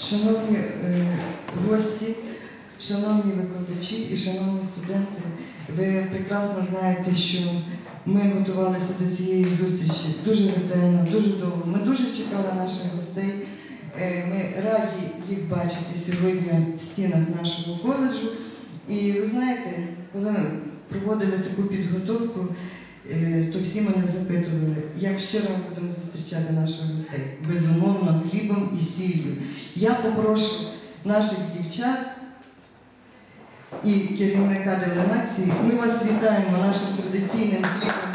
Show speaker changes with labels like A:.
A: Шановні е, гості, шановні викладачі і шановні студенти, ви прекрасно знаєте, що ми готувалися до цієї зустрічі дуже ретельно, дуже довго. Ми дуже чекали наших гостей. Е, Ми раді їх бачити сьогодні в стінах нашого коледжу. І ви знаєте, коли ми проводили таку підготовку, е, то всі мене запитували, як щиро ми будемо зустрічати наших гостей. Безумовно, хлібом і. Я попрошу наших дівчат і керівника делегації. Ми вас вітаємо нашим традиційним хлібом